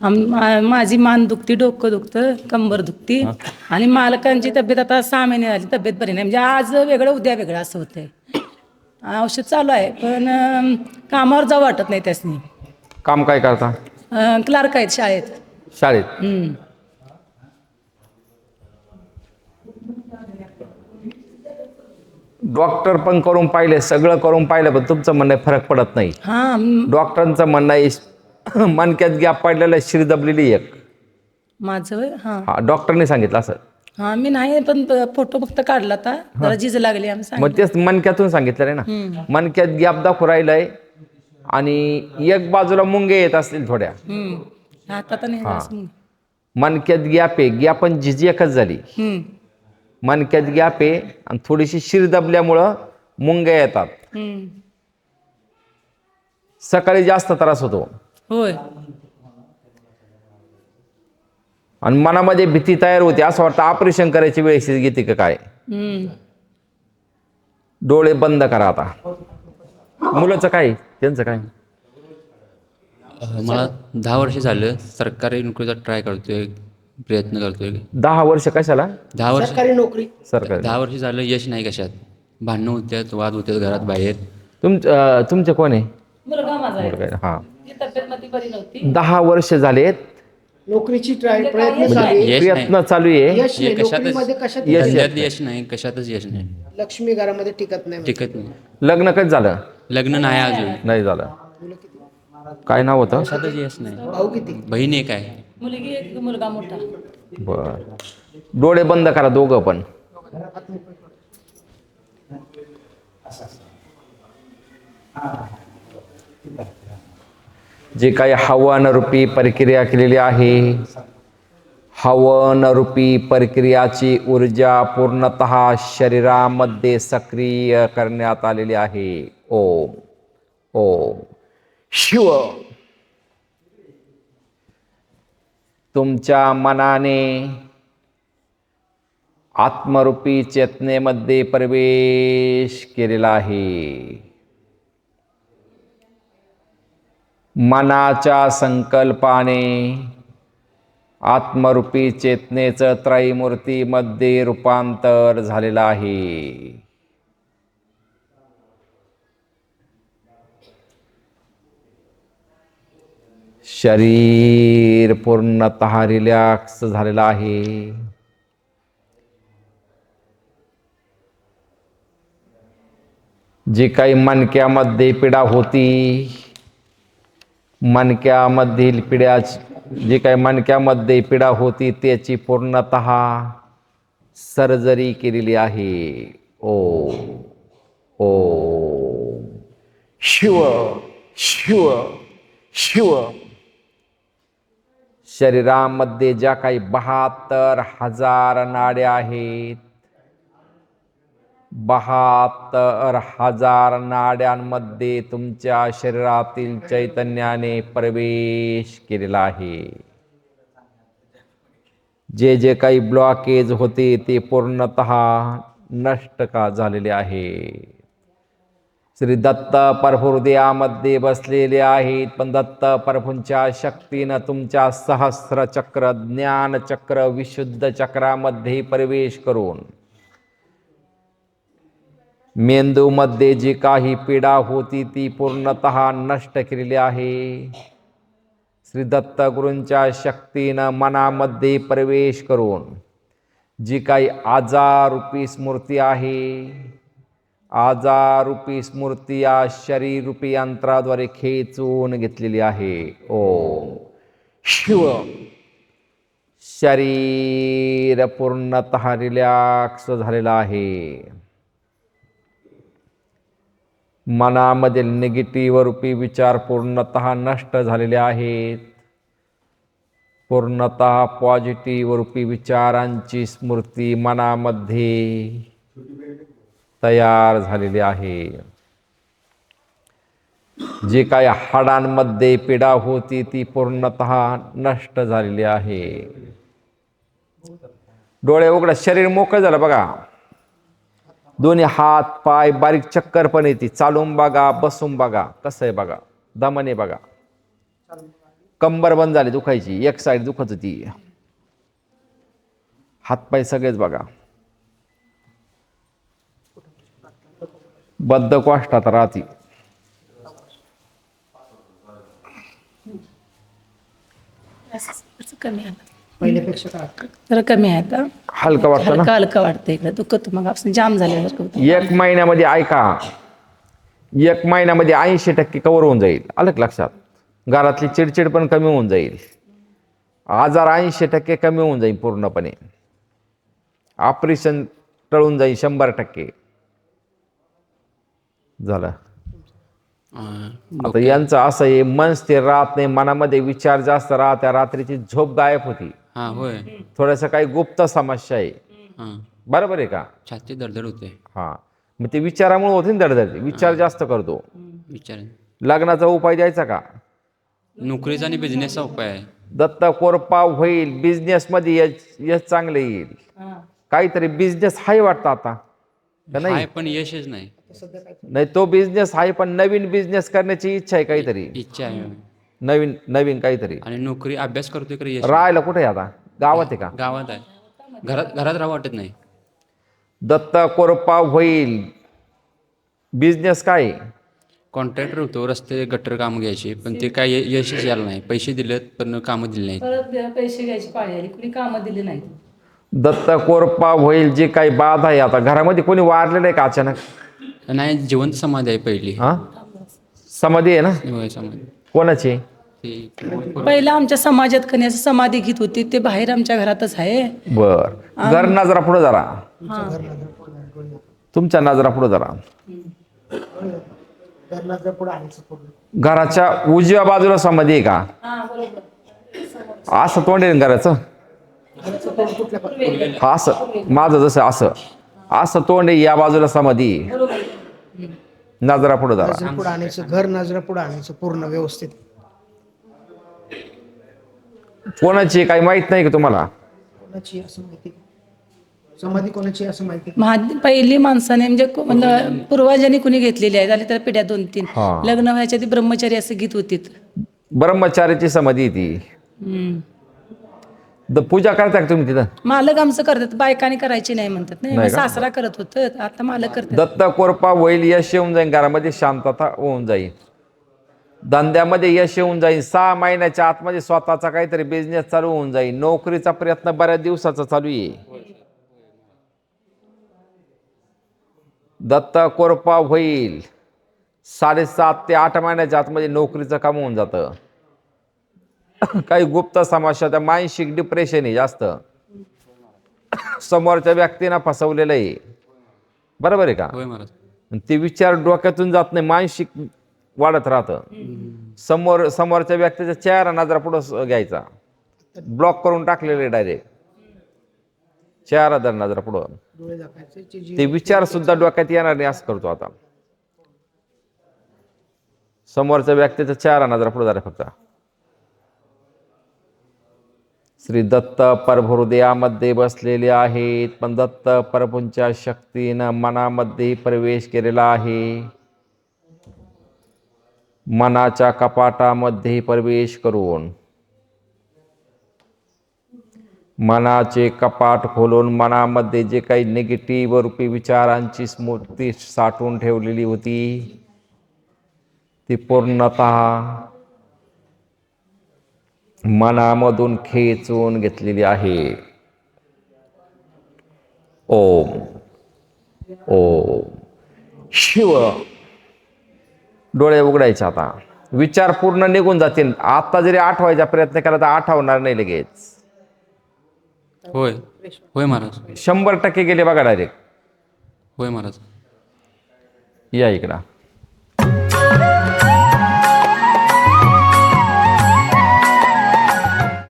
आम- माझी मान दुखती डोकं दुखतं कंबर दुखती. आणि मालकांची तब्येत आता सहा महिने झाली तब्येत बरी नाही. म्हणजे आज वेगळं उद्या वेगळं असं होतंय. औषध चालू आहे पण अं, कामावर जाऊ वाटत नाही त्यासनी. काम काय करता? क्लार्क आहेत शाळेत. शाळेत? हम्म. डॉक्टर पण करून पाहिले सगळं करून पाहिलं पण तुमचं म्हणणं फरक पडत नाही. हा म- डॉक्टरांचं म्हणणं आहे मनक्यात गॅप पडलेलं शिरी दबलेली एक. माझं वय हा. हा डॉक्टरने सांगितलं असं. हा मी नाही पण फोटो फक्त काढला जरा झिज लागली आम्ही सांग मग तेच मनक्यातून सांगितलं ना. मनक्यात गॅप दाखवू राहिलंय आणि एक बाजूला मुंगे येत असतील थोड्या. हम्म. हातात नाही असं. मनक्यात गॅप आहे गॅप पण झिजी एकच झाली. हम्म. मनक्यात गॅप आहे आणि थोडीशी शिर दबल्यामुळं मुंग्या येतात. हम्म. सकाळी जास्त त्रास होतो. होय. आणि मनामध्ये भीती तयार होते असं वाटतं ऑपरेशन करायची वेळ घेते का काय. डोळे बंद करा आता. मुलाचं काय? त्यांचं काय? मला दहा वर्ष झालं सरकारी नोकरीचा ट्राय करतोय प्रयत्न करतोय. दहा वर्ष कशाला? दहा वर्ष सरकारी दहा वर्ष झालं यश नाही कशात. भांडणं होत्यात वाद होत्यात घरात बाहेर. तुम अं, तुमचे कोण आहे? मुलगा माझा आहे. मुलगा आहे, हा. तब्येत मध्ये बरी नव्हती. दहा वर्ष झालेत. नोकरीची ट्राय प्रयत्न म्हणजे चालू आहे. यश नाही. प्रयत्न चालू आहे. यश नाही. हे कशातच- नोकरीमध्ये कशात यश धंद्यात यश नाही. कशातच यश नाही. लक्ष्मी घरामध्ये टिकत नाही टिकत नाही. लग्न कधी झालं? लग्न नाही अजून. नाही झालं. काय नाव होतं? कशातच यश नाही. भाऊ किती? बहीण एक आहे. मुलगी एक मुलगा मोठा. बर. डोळे बंद करा दोघं पण. जे काही हवन रूपी प्रक्रिया केलेली आहे हवन रूपी प्रक्रियाची ऊर्जा पूर्णत शरीरामध्ये सक्रिय करण्यात आलेली आहे. ओम. ओम. शिव. तुमच्या मनाने आत्मरूपी चेतनेमध्ये प्रवेश केलेला आहे. मनाच्या संकल्पाने आत्मरूपी चेतनेचं त्रैमूर्तीमध्ये रूपांतर झालेलं आहे. शरीर पूर्णतः रिलॅक्स झालेलं आहे. जी काही मणक्यामध्ये पीडा होती मणक्यामधील पिढ्या जी काही मणक्यामध्ये पीडा होती त्याची पूर्णत सर्जरी केलेली आहे. ओ ओ. शिव शिव शिव. शरीरामध्ये ज्या काही बहात्तर हजार नाड्या आहेत बहात्तर हजार नाड्यांमध्ये तुमच्या शरीरातील चैतन्याने प्रवेश केलेला आहे. जे जे काही ब्लॉकेज होते ते पूर्णत नष्ट का झालेले आहे? श्री दत्त परहृदयामध्ये बसलेले आहेत पण दत्त प्रभूंच्या शक्तीनं तुमच्या सहस्र चक्र ज्ञान चक्र विशुद्ध चक्रामध्ये प्रवेश करून मेंदूमध्ये जी काही पीडा होती ती पूर्णत नष्ट केलेली आहे. श्री दत्तगुरूंच्या शक्तीनं मनामध्ये प्रवेश करून जी काही आजारूपी स्मृती आहे आजारूपी स्मृती या शरीरूपी यंत्राद्वारे खेचून घेतलेली आहे. ओम. शिव. शरीर पूर्णत रिलॅक्स झालेलं आहे. मनामधील निगेटिव्ह रूपी विचार पूर्णत नष्ट झालेले आहेत. पूर्णत पॉझिटिव्ह रूपी विचारांची स्मृती मनामध्ये तयार झालेली आहे. जी काही हाडांमध्ये पीडा होती ती पूर्णत नष्ट झालेली आहे. डोळे उघडा शरीर मोकळं झालं बघा. दोन्ही हात पाय बारीक चक्कर पण येते. चालून बघा बसून बघा. कसं आहे बघा. दमने बघा. कंबर बंद झाली दुखायची. एक साईड दुखत होती. हातपाय सगळेच बघा. बद्ध कष्टात राहती. कमी पहिल्यापेक्षा जरा कमी आहे आता हलकं वाटतं ना? हलका हलका वाटतं इकडे. दुखत मग आपण जाम झाल्यासारखं होतं एक महिन्यामध्ये ऐका. एक महिन्यामध्ये ऐंशी टक्के कवर होऊन जाईल. आलं का लक्षात. घरातली चिडचिड पण कमी होऊन जाईल. आजार ऐंशी टक्के कमी होऊन जाईल पूर्णपणे. ऑपरेशन टळून जाईल शंभर टक्के. झालं. आता यांचं असं आहे मन स्थिर राहत नाही मनामध्ये विचार जास्त राहत्या रात्रीची झोप गायब होती. हां होय. थोडंसं काही गुप्त समस्या आहे. हां. बरोबर आहे का? छाती दडदड होते. हा. मग ते विचारामुळे होते ना दडदड? विचार जास्त करतो. विचार. लग्नाचा उपाय द्यायचा का? नोकरीचा आणि बिझनेसचा उपाय आहे. दत्त कोरपा होईल बिझनेस मध्ये यश यश चांगलं येईल. काहीतरी बिझनेस हाय वाटतं आता. का नाही? आहे पण यशच नाही. नाही तो बिझनेस आहे पण नवीन बिझनेस करण्याची इच्छा आहे काहीतरी. इच्छा आहे. नवीन नवीन काहीतरी. आणि नोकरी अभ्यास करतोय यश? राहायला कुठे आहे आता? गावात आहे का? गावात आहे. घरात घरात राहा वाटत नाही. दत्त कोरपा होईल. बिझनेस काय? आहे? कॉन्ट्रॅक्टर होतो रस्ते गटर कामं घ्यायचे पण ते काय य- यशच यायला नाही. पैसे दिलेत पण कामं दिली नाहीत. परत पैसे घ्यायची पाळी आली. कुणी कामं दिली नाही दत्त कोरपा होईल जे काही बाधा आहे आता. घरामध्ये कोणी वारलेलं आहे का अचानक? नाही जिवंत समाधी आहे पहिली. हा? समाधी आहे ना? होय समाधी. कोणाची? ती पहिला आमच्या समाजात असं समाधी घेत होती ते बाहेर आमच्या घरातच आहे. बर. घर नजरा पुढे जरा. तुमच्या नजरा पुढे जरा. घराच्या उजव्या बाजूला समाधी आहे का? असं तोंड आहे ना घराचं? हा असं. माझं जसं असं. असं तोंड आहे या बाजूला समाधी. नजरा पुढे जरा. घर नजर पुढे आणायचं पूर्ण व्यवस्थित. कोणाची काही माहीत नाही का तुम्हाला? कोणाची असं माहिती समाधी कोणाची असं माहिती महा पहिली माणसाने म्हणजे को- म्हणजे पूर्वजांनी. कुणी घेतलेली आहे? झाली तर पिढ्या दोन तीन. हा. लग्न व्हायच्या आधी ब्रह्मचारी असं गीत होती ब्रह्मचार्याची समाधी ती. द पूजा करता का तुम्ही तिथं? मालक आमचं करतात. बायकाने करायची नाही म्हणतात. नाही नाही मग का? सासरा करत होतं. आता मालक करतात. दत्त कोरपा होईल यश येऊन जाईल घरामध्ये शांतता होऊन जाईल धंद्यामध्ये यश येऊन जाईल सहा महिन्याच्या आतमध्ये स्वतःचा काहीतरी बिझनेस चालू होऊन जाईल नोकरीचा प्रयत्न बऱ्याच दिवसाचा चालू आहे. दत्त कोरपा होईल. साडेसात ते आठ महिन्याच्या आतमध्ये नोकरीचं काम होऊन जातं. काही गुप्त समस्या त्या मानसिक डिप्रेशन आहे जास्त. समोरच्या व्यक्तीनं फसवलेलं आहे. बरोबर आहे का? ते विचार डोक्यातून जात नाही. मानसिक वाढत राहतं. समोर समोरच्या व्यक्तीचा चेहरा नजरा पुढं घ्यायचा. ब्लॉक करून टाकलेले डायरेक्ट चेहरा दर नजरा पुढं. ते विचार सुद्धा डोक्यात येणार नाही असं करतो आता. समोरच्या व्यक्तीचा चेहरा नजरा पुढे झाला फक्त. श्री दत्त परभृदयामध्ये बसलेले आहेत पण दत्त प्रभूंच्या शक्तीनं मनामध्ये प्रवेश केलेला आहे. मनाच्या कपाटामध्ये प्रवेश करून मनाचे कपाट खोलून मनामध्ये जे काही निगेटिव्ह रूपी विचारांची स्मृती साठवून ठेवलेली होती ती पूर्णत मनामधून खेचून घेतलेली आहे. ओम. ओम. शिव डोळे उघडायचे आता. विचार पूर्ण निघून जातील. आता जरी आठवायचा प्रयत्न केला तर आठवणार नाही लगेच. होय. होय महाराज. शंभर टक्के गेले बघा डायरेक्ट होय महाराज. या इकडं.